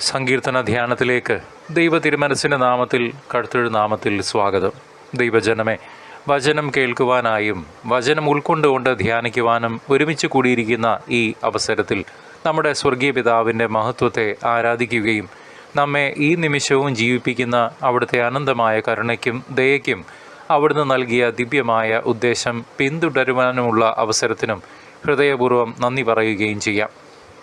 സങ്കീർത്തന ധ്യാനത്തിലേക്ക് ദൈവ തിരുമനസിന്റെ നാമത്തിൽ കടുത്തൊഴു നാമത്തിൽ സ്വാഗതം. ദൈവജനമേ വചനം കേൾക്കുവാനായും വചനം ഉൾക്കൊണ്ടുകൊണ്ട് ധ്യാനിക്കുവാനും ഒരുമിച്ച് കൂടിയിരിക്കുന്ന ഈ അവസരത്തിൽ നമ്മുടെ സ്വർഗീയ പിതാവിന്റെ മഹത്വത്തെ ആരാധിക്കുകയും നമ്മെ ഈ നിമിഷവും ജീവിപ്പിക്കുന്ന അവിടുത്തെ അനന്തമായ കരുണയ്ക്കും ദയയ്ക്കും അവിടുന്ന് നൽകിയ ദിവ്യമായ ഉദ്ദേശം പിന്തുടരുവാനുമുള്ള അവസരത്തിനും ഹൃദയപൂർവം നന്ദി പറയുകയും ചെയ്യാം.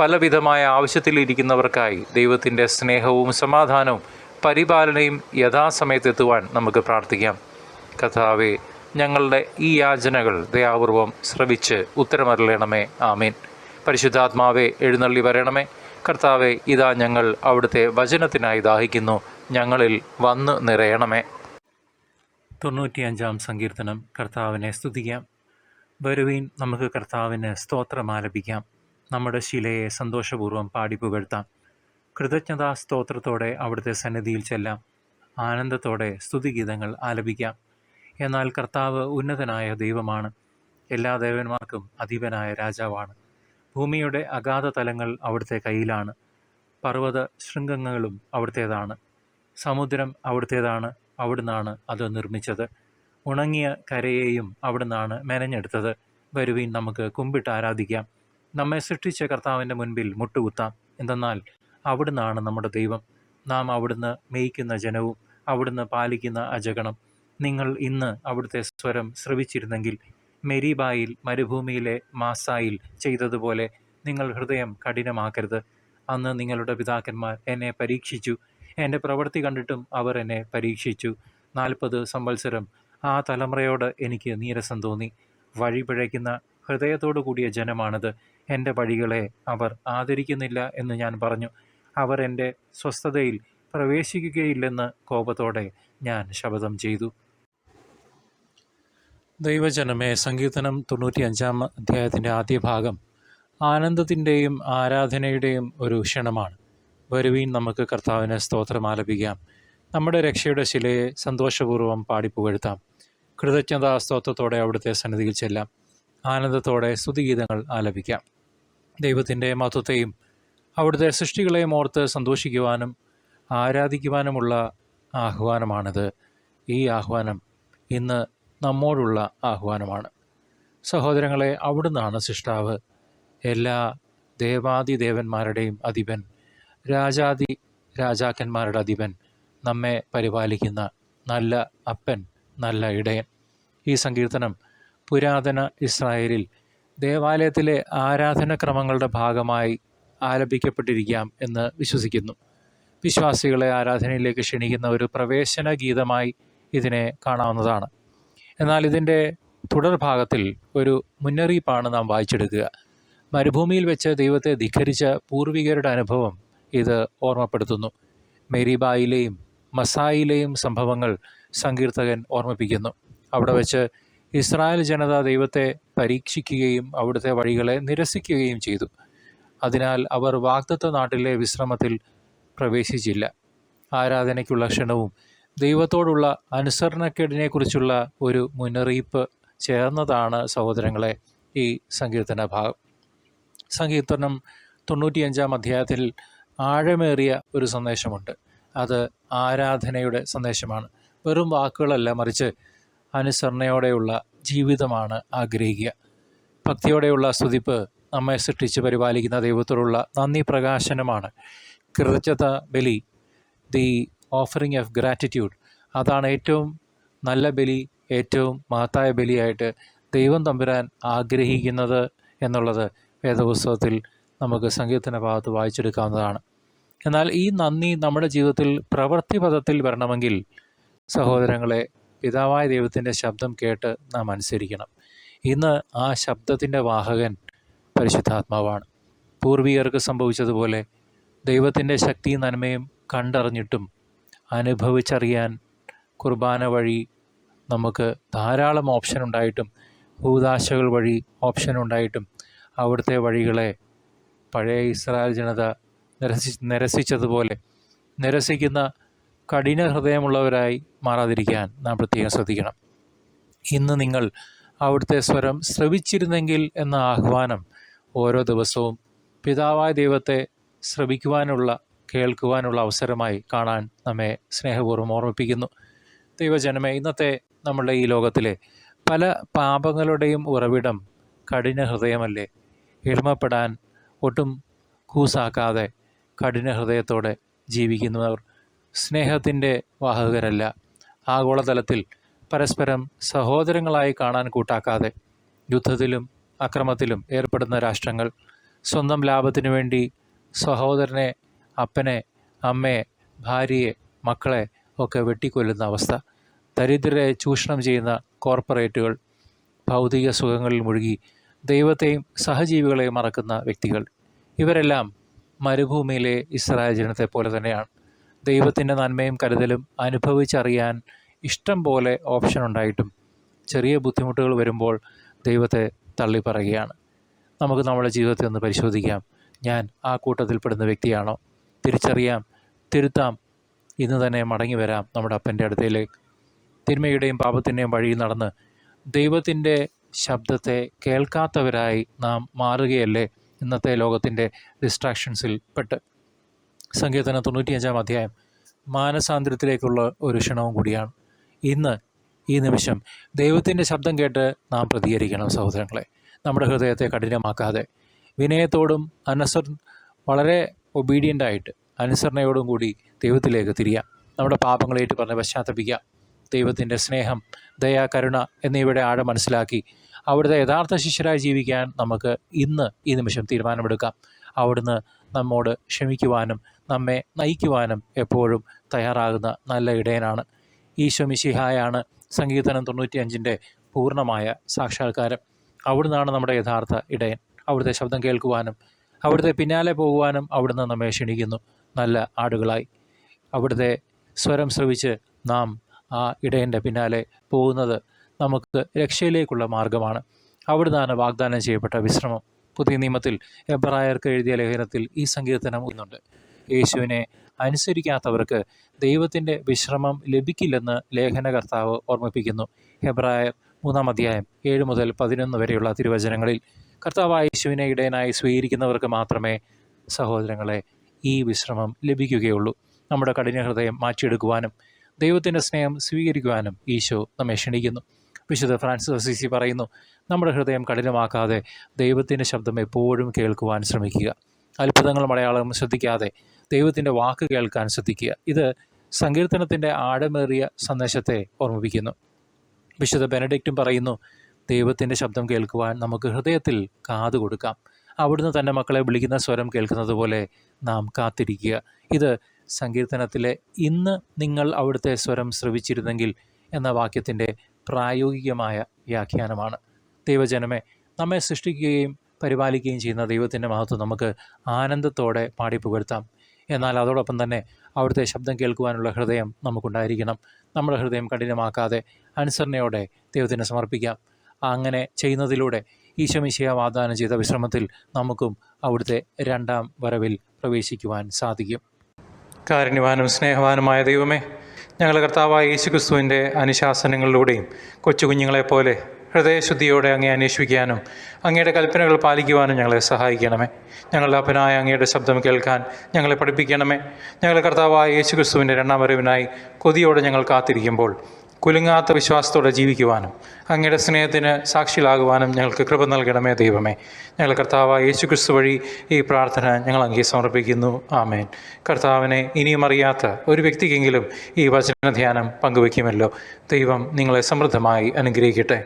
പലവിധമായ ആവശ്യത്തിലിരിക്കുന്നവർക്കായി ദൈവത്തിന്റെ സ്നേഹവും സമാധാനവും പരിപാലനയും യഥാസമയത്തെത്തുവാൻ നമുക്ക് പ്രാർത്ഥിക്കാം. കഥാവെ ഞങ്ങളുടെ ഈ യാചനകൾ ദയാപൂർവം ശ്രവിച്ച് ഉത്തരമരളണമേ. ആമീൻ. പരിശുദ്ധാത്മാവെ എഴുന്നള്ളി വരണമേ. കർത്താവെ ഇതാ ഞങ്ങൾ അവിടുത്തെ വചനത്തിനായി ദാഹിക്കുന്നു. ഞങ്ങളിൽ വന്ന് നിറയണമേ. തൊണ്ണൂറ്റിയഞ്ചാം സങ്കീർത്തനം കർത്താവിനെ സ്തുതിക്കാം. വരുവീൻ നമുക്ക് കർത്താവിന് സ്തോത്രം ആലപിക്കാം. നമ്മുടെ ശിലയെ സന്തോഷപൂർവം പാടി പുകഴ്ത്താം. കൃതജ്ഞതാ സ്തോത്രത്തോടെ അവിടുത്തെ സന്നിധിയിൽ ചെല്ലാം. ആനന്ദത്തോടെ സ്തുതിഗീതങ്ങൾ ആലപിക്കാം. എന്നാൽ കർത്താവ് ഉന്നതനായ ദൈവമാണ്. എല്ലാ ദേവന്മാർക്കും അധീപനായ രാജാവാണ്. ഭൂമിയുടെ അഗാധ തലങ്ങൾ അവിടുത്തെ കയ്യിലാണ് പർവത ശൃംഗങ്ങളും അവിടുത്തേതാണ്. സമുദ്രം അവിടുത്തേതാണ്. അവിടുന്നാണ് അത് നിർമ്മിച്ചത്. ഉണങ്ങിയ കരയെയും അവിടുന്നാണ് മെനഞ്ഞെടുത്തത്. വരുവീൻ നമുക്ക് കുമ്പിട്ട് ആരാധിക്കാം. നമ്മെ സൃഷ്ടിച്ച കർത്താവിന്റെ മുൻപിൽ മുട്ടുകുത്താം. എന്തെന്നാൽ അവിടുന്നാണ് നമ്മുടെ ദൈവം. നാം അവിടുന്ന് മേയ്ക്കുന്ന ജനവും അവിടുന്ന് പാലിക്കുന്ന അജഗണം. നിങ്ങൾ ഇന്ന് അവിടുത്തെ സ്വരം ശ്രവിച്ചിരുന്നെങ്കിൽ മെരീബായിൽ മരുഭൂമിയിലെ മാസായിൽ ചെയ്തതുപോലെ നിങ്ങൾ ഹൃദയം കഠിനമാക്കരുത്. അന്ന് നിങ്ങളുടെ പിതാക്കന്മാർ എന്നെ പരീക്ഷിച്ചു. എന്റെ പ്രവൃത്തി കണ്ടിട്ടും അവർ എന്നെ പരീക്ഷിച്ചു. നാൽപ്പത് സംവത്സരം ആ തലമുറയോട് എനിക്ക് നീരസം തോന്നി. വഴി പിഴയ്ക്കുന്ന ഹൃദയത്തോടു കൂടിയ ജനമാണിത്. എന്റെ വഴികളെ അവർ ആദരിക്കുന്നില്ല എന്ന് ഞാൻ പറഞ്ഞു. അവർ എന്റെ സ്വസ്ഥതയിൽ പ്രവേശിക്കുകയില്ലെന്ന് കോപത്തോടെ ഞാൻ ശപഥം ചെയ്തു. ദൈവജനമേ സങ്കീർത്തനം തൊണ്ണൂറ്റിയഞ്ചാം അധ്യായത്തിന്റെ ആദ്യ ഭാഗം ആനന്ദത്തിന്റെയും ആരാധനയുടെയും ഒരു ക്ഷണമാണ്. വരുവീൻ നമുക്ക് കർത്താവിനെ സ്തോത്രം ആലപിക്കാം. നമ്മുടെ രക്ഷയുടെ ശിലയെ സന്തോഷപൂർവം പാടിപ്പുകഴ്ത്താം. കൃതജ്ഞതാ സ്തോത്രത്തോടെ അവിടുത്തെ സന്നിധിയിൽ ചെല്ലാം. ആനന്ദത്തോടെ സ്തുതിഗീതങ്ങൾ ആലപിക്കാം. ദൈവത്തിന്റെ മഹത്വത്തെയും അവിടുത്തെ സൃഷ്ടികളെയും ഓർത്ത് സന്തോഷിക്കുവാനും ആരാധിക്കുവാനുമുള്ള ആഹ്വാനമാണിത്. ഈ ആഹ്വാനം ഇന്ന് നമ്മോടുള്ള ആഹ്വാനമാണ്. സഹോദരങ്ങളെ അവിടുന്നാണ് സൃഷ്ടാവ്. എല്ലാ ദേവാദി ദേവന്മാരുടെയും അധിപൻ രാജാദി രാജാക്കന്മാരുടെ അധിപൻ നമ്മെ പരിപാലിക്കുന്ന നല്ല അപ്പൻ നല്ല ഇടയൻ. ഈ സങ്കീർത്തനം പുരാതന ഇസ്രായേലിൽ ദേവാലയത്തിലെ ആരാധനക്രമങ്ങളുടെ ഭാഗമായി ആലപിക്കപ്പെട്ടിരിക്കാം എന്ന് വിശ്വസിക്കുന്നു. വിശ്വാസികളെ ആരാധനയിലേക്ക് ക്ഷണിക്കുന്ന ഒരു പ്രവേശന ഗീതമായി ഇതിനെ കാണാവുന്നതാണ്. എന്നാൽ ഇതിന്റെ തുടർഭാഗത്തിൽ ഒരു മുന്നറിയിപ്പാണ് നാം വായിച്ചെടുക്കുക. മരുഭൂമിയിൽ വെച്ച് ദൈവത്തെ ധിഖരിച്ച പൂർവികരുടെ അനുഭവം ഇത് ഓർമ്മപ്പെടുത്തുന്നു. മെരിബായിലെയും മസായിലെയും സംഭവങ്ങൾ സങ്കീർത്തകൻ ഓർമ്മിപ്പിക്കുന്നു. അവിടെ വെച്ച് ഇസ്രായേൽ ജനത ദൈവത്തെ പരീക്ഷിക്കുകയും അവിടുത്തെ വഴികളെ നിരസിക്കുകയും ചെയ്തു. അതിനാൽ അവർ വാഗ്ദത്ത നാട്ടിലെ വിശ്രമത്തിൽ പ്രവേശിച്ചില്ല. ആരാധനയ്ക്കുള്ള ക്ഷണവും ദൈവത്തോടുള്ള അനുസരണക്കേടിനെക്കുറിച്ചുള്ള ഒരു മുന്നറിയിപ്പ് ചേർന്നതാണ് സഹോദരങ്ങളെ ഈ സങ്കീർത്തന ഭാഗം. സങ്കീർത്തനം തൊണ്ണൂറ്റിയഞ്ചാം അധ്യായത്തിൽ ആഴമേറിയ ഒരു സന്ദേശമുണ്ട്. അത് ആരാധനയുടെ സന്ദേശമാണ്. വെറും വാക്കുകളല്ല മറിച്ച് അനുസരണയോടെയുള്ള ജീവിതമാണ് ആഗ്രഹിക്കുക. ഭക്തിയോടെയുള്ള സ്തുതിപ്പ് നമ്മെ സൃഷ്ടിച്ച് പരിപാലിക്കുന്ന ദൈവത്തോടുള്ള നന്ദി പ്രകാശനമാണ്. കൃതജ്ഞത ബലി ദി ഓഫറിങ് ഓഫ് ഗ്രാറ്റിറ്റ്യൂഡ്. അതാണ് ഏറ്റവും നല്ല ബലി ഏറ്റവും മഹത്തായ ബലിയായിട്ട് ദൈവം തമ്പുരാൻ ആഗ്രഹിക്കുന്നത് എന്നുള്ളത് വേദപുസ്തകത്തിൽ നമുക്ക് സംഗീതത്തിന്റെ ഭാഗത്ത് വായിച്ചെടുക്കാവുന്നതാണ്. എന്നാൽ ഈ നന്ദി നമ്മുടെ ജീവിതത്തിൽ പ്രവൃത്തി പദത്തിൽ വരണമെങ്കിൽ സഹോദരങ്ങളെ പിതാവായ ദൈവത്തിന്റെ ശബ്ദം കേട്ട് നാം അനുസരിക്കണം. ഇന്ന് ആ ശബ്ദത്തിന്റെ വാഹകൻ പരിശുദ്ധാത്മാവാണ്. പൂർവികർക്ക് സംഭവിച്ചതുപോലെ ദൈവത്തിന്റെ ശക്തിയും നന്മയും കണ്ടറിഞ്ഞിട്ടും അനുഭവിച്ചറിയാൻ കുർബാന വഴി നമുക്ക് ധാരാളം ഓപ്ഷൻ ഉണ്ടായിട്ടും ഭൂതാശകൾ വഴി ഓപ്ഷൻ ഉണ്ടായിട്ടും അവിടുത്തെ വഴികളെ പഴയ ഇസ്രായേൽ ജനത നിരസി നിരസിച്ചതുപോലെ നിരസിക്കുന്ന കഠിന ഹൃദയമുള്ളവരായി മാറാതിരിക്കാൻ നാം പ്രത്യേകം ശ്രദ്ധിക്കണം. ഇന്ന് നിങ്ങൾ അവിടുത്തെ സ്വരം ശ്രവിച്ചിരുന്നെങ്കിൽ എന്ന ആഹ്വാനം ഓരോ ദിവസവും പിതാവായ ദൈവത്തെ ശ്രവിക്കുവാനുള്ള കേൾക്കുവാനുള്ള അവസരമായി കാണാൻ നമ്മെ സ്നേഹപൂർവം ഓർമ്മിപ്പിക്കുന്നു. ദൈവജനമേ ഇന്നത്തെ നമ്മളുടെ ഈ ലോകത്തിലെ പല പാപങ്ങളുടെയും ഉറവിടം കഠിന ഹൃദയമല്ലേ? എളിമപ്പെടാൻ ഒട്ടും കൂസാക്കാതെ കഠിന ഹൃദയത്തോടെ ജീവിക്കുന്നവർ സ്നേഹത്തിന്റെ വാഹകരല്ല. ആഗോളതലത്തിൽ പരസ്പരം സഹോദരങ്ങളായി കാണാൻ കൂട്ടാക്കാതെ യുദ്ധത്തിലും അക്രമത്തിലും ഏർപ്പെടുന്ന രാഷ്ട്രങ്ങൾ സ്വന്തം ലാഭത്തിനു വേണ്ടി സഹോദരനെ അപ്പനെ അമ്മയെ ഭാര്യയെ മക്കളെ ഒക്കെ വെട്ടിക്കൊല്ലുന്ന അവസ്ഥ. ദരിദ്രരെ ചൂഷണം ചെയ്യുന്ന കോർപ്പറേറ്റുകൾ ഭൗതിക സുഖങ്ങളിൽ മുഴുകി ദൈവത്തെയും സഹജീവികളെയും മറക്കുന്ന വ്യക്തികൾ. ഇവരെല്ലാം മരുഭൂമിയിലെ ഇസ്രായേൽ ജനത്തെ പോലെ തന്നെയാണ്. ദൈവത്തിന്റെ നന്മയും കരുതലും അനുഭവിച്ചറിയാൻ ഇഷ്ടം പോലെ ഓപ്ഷൻ ഉണ്ടായിട്ടും ചെറിയ ബുദ്ധിമുട്ടുകൾ വരുമ്പോൾ ദൈവത്തെ തള്ളി പറയുകയാണ് നമുക്ക് നമ്മുടെ ജീവിതത്തെ ഒന്ന് പരിശോധിക്കാം. ഞാൻ ആ കൂട്ടത്തിൽപ്പെടുന്ന വ്യക്തിയാണോ? തിരിച്ചറിയാം തിരുത്താം. ഇന്ന് തന്നെ മടങ്ങി വരാം നമ്മുടെ അപ്പന്റെ അടുത്തേലേക്ക്. തിന്മയുടെയും പാപത്തിന്റെയും വഴിയിൽ നടന്ന് ദൈവത്തിന്റെ ശബ്ദത്തെ കേൾക്കാത്തവരായി നാം മാറുകയല്ലേ? ഇന്നത്തെ ലോകത്തിന്റെ ഡിസ്ട്രാക്ഷൻസിൽ പെട്ട് സങ്കീർത്തനം തൊണ്ണൂറ്റിയഞ്ചാം അധ്യായം. മാനസാന്തരത്തിലേക്കുള്ള ഒരു ക്ഷണവും കൂടിയാണ്. ഇന്ന് ഈ നിമിഷം ദൈവത്തിന്റെ ശബ്ദം കേട്ട് നാം പ്രതികരിക്കണം സഹോദരങ്ങളെ. നമ്മുടെ ഹൃദയത്തെ കഠിനമാക്കാതെ. വിനയത്തോടും അനുസർ വളരെ ഒബീഡിയന്റായിട്ട് അനുസരണയോടും കൂടി ദൈവത്തിലേക്ക് തിരിയാം. നമ്മുടെ പാപങ്ങളേറ്റ് പറഞ്ഞ് പശ്ചാത്തപിക്കാം. ദൈവത്തിന്റെ സ്നേഹം ദയ കരുണ എന്നിവയുടെ ആഴം മനസ്സിലാക്കി അവിടുത്തെ യഥാർത്ഥ ശിഷ്യരായി ജീവിക്കാൻ നമുക്ക് ഇന്ന് ഈ നിമിഷം തീരുമാനമെടുക്കാം. അവിടുന്ന് നമ്മോട് ക്ഷമിക്കുവാനും നമ്മെ നയിക്കുവാനും എപ്പോഴും തയ്യാറാകുന്ന നല്ല ഇടയനാണ്. ഈശോ മിശിഹായാണ് സംഗീതനം തൊണ്ണൂറ്റിയഞ്ചിന്റെ പൂർണമായ സാക്ഷാത്കാരം. അവിടുന്നാണ് നമ്മുടെ യഥാർത്ഥ ഇടയൻ. അവിടുത്തെ ശബ്ദം കേൾക്കുവാനും അവിടുത്തെ പിന്നാലെ പോകുവാനും അവിടുന്ന് നമ്മെ ക്ഷണിക്കുന്നു. നല്ല ആടുകളായി. അവിടുത്തെ സ്വരം ശ്രവിച്ച് നാം ആ ഇടയന്റെ പിന്നാലെ പോകുന്നത് നമുക്ക് രക്ഷയിലേക്കുള്ള മാർഗമാണ്. അവിടുന്നാണ് വാഗ്ദാനം ചെയ്യപ്പെട്ട വിശ്രമം. പുതിയ നിയമത്തിൽ എബ്രായർക്ക് എഴുതിയ ലേഖനത്തിൽ ഈ സങ്കീർത്തനം ഒന്നുണ്ട് യേശുവിനെ അനുസരിക്കാത്തവർക്ക് ദൈവത്തിന്റെ വിശ്രമം ലഭിക്കില്ലെന്ന് ലേഖനകർത്താവ് ഓർമ്മിപ്പിക്കുന്നു. ഹെബ്രായർ മൂന്നാം അധ്യായം ഏഴ് മുതൽ പതിനൊന്ന് വരെയുള്ള തിരുവചനങ്ങളിൽ കർത്താവായ യേശുവിനെ ഇടയനായി സ്വീകരിക്കുന്നവർക്ക് മാത്രമേ സഹോദരങ്ങളെ ഈ വിശ്രമം ലഭിക്കുകയുള്ളൂ. നമ്മുടെ കഠിന ഹൃദയം മാറ്റിയെടുക്കുവാനും ദൈവത്തിന്റെ സ്നേഹം സ്വീകരിക്കുവാനും ഈശോ നമ്മെ ക്ഷണിക്കുന്നു. വിശുദ്ധ ഫ്രാൻസിസ് അസീസി പറയുന്നു നമ്മുടെ ഹൃദയം കഠിനമാക്കാതെ ദൈവത്തിന്റെ ശബ്ദം എപ്പോഴും കേൾക്കുവാൻ ശ്രമിക്കുക. അത്ഭുതങ്ങൾ മലയാളം ശ്രദ്ധിക്കാതെ ദൈവത്തിന്റെ വാക്ക് കേൾക്കാൻ ശ്രദ്ധിക്കുക. ഇത് സങ്കീർത്തനത്തിന്റെ ആഴമേറിയ സന്ദേശത്തെ ഓർമ്മിപ്പിക്കുന്നു. വിശുദ്ധ ബെനഡിക്റ്റും പറയുന്നു ദൈവത്തിന്റെ ശബ്ദം കേൾക്കുവാൻ നമുക്ക് ഹൃദയത്തിൽ കാതു കൊടുക്കാം. അവിടുന്ന് തന്റെ മക്കളെ വിളിക്കുന്ന സ്വരം കേൾക്കുന്നത് പോലെ നാം കാത്തിരിക്കുക. ഇത് സങ്കീർത്തനത്തിലെ ഇന്ന് നിങ്ങൾ അവിടുത്തെ സ്വരം ശ്രവിച്ചിരുന്നെങ്കിൽ എന്ന വാക്യത്തിന്റെ പ്രായോഗികമായ വ്യാഖ്യാനമാണ്. ദൈവജനമേ നമ്മെ സൃഷ്ടിക്കുകയും പരിപാലിക്കുകയും ചെയ്യുന്ന ദൈവത്തിന്റെ മഹത്വം നമുക്ക് ആനന്ദത്തോടെ പാടി പുകഴ്ത്താം എന്നാൽ അതോടൊപ്പം തന്നെ അവിടുത്തെ ശബ്ദം കേൾക്കുവാനുള്ള ഹൃദയം നമുക്കുണ്ടായിരിക്കണം. നമ്മുടെ ഹൃദയം കഠിനമാക്കാതെ അനുസരണയോടെ ദൈവത്തിന് സമർപ്പിക്കാം. അങ്ങനെ ചെയ്യുന്നതിലൂടെ ഈശമിശയ വാഗ്ദാനം ചെയ്ത വിശ്രമത്തിൽ നമുക്കും അവിടുത്തെ രണ്ടാം വരവിൽ പ്രവേശിക്കുവാൻ സാധിക്കും. കാരുണ്യവാനും സ്നേഹവാനുമായ ദൈവമേ ഞങ്ങളുടെ കർത്താവായ യേശുക്രിസ്തുവിന്റെ അനുശാസനങ്ങളിലൂടെയും കൊച്ചു കുഞ്ഞുങ്ങളെപ്പോലെ ഹൃദയശുദ്ധിയോടെ അങ്ങേ അന്വേഷിക്കാനും അങ്ങയുടെ കൽപ്പനകൾ പാലിക്കുവാനും ഞങ്ങളെ സഹായിക്കണമേ. ഞങ്ങളുടെ അപ്പനായ അങ്ങയുടെ ശബ്ദം കേൾക്കാൻ ഞങ്ങളെ പഠിപ്പിക്കണമേ. ഞങ്ങളുടെ കർത്താവായ യേശുക്രിസ്തുവിന്റെ രണ്ടാം വരവിനായി കൊതിയോടെ ഞങ്ങൾ കാത്തിരിക്കുമ്പോൾ കുലുങ്ങാത്ത വിശ്വാസത്തോടെ ജീവിക്കുവാനും അങ്ങയുടെ സ്നേഹത്തിന് സാക്ഷികളാകുവാനും ഞങ്ങൾക്ക് കൃപ നൽകണമേ ദൈവമേ. ഞങ്ങൾ കർത്താവ് യേശു ക്രിസ്തു വഴി ഈ പ്രാർത്ഥന ഞങ്ങൾ അങ്ങേ സമർപ്പിക്കുന്നു. ആമേൻ. കർത്താവിനെ ഇനിയും അറിയാത്ത ഒരു വ്യക്തിക്കെങ്കിലും ഈ വചന ധ്യാനം പങ്കുവയ്ക്കുമല്ലോ. ദൈവം നിങ്ങളെ സമൃദ്ധമായി അനുഗ്രഹിക്കട്ടെ.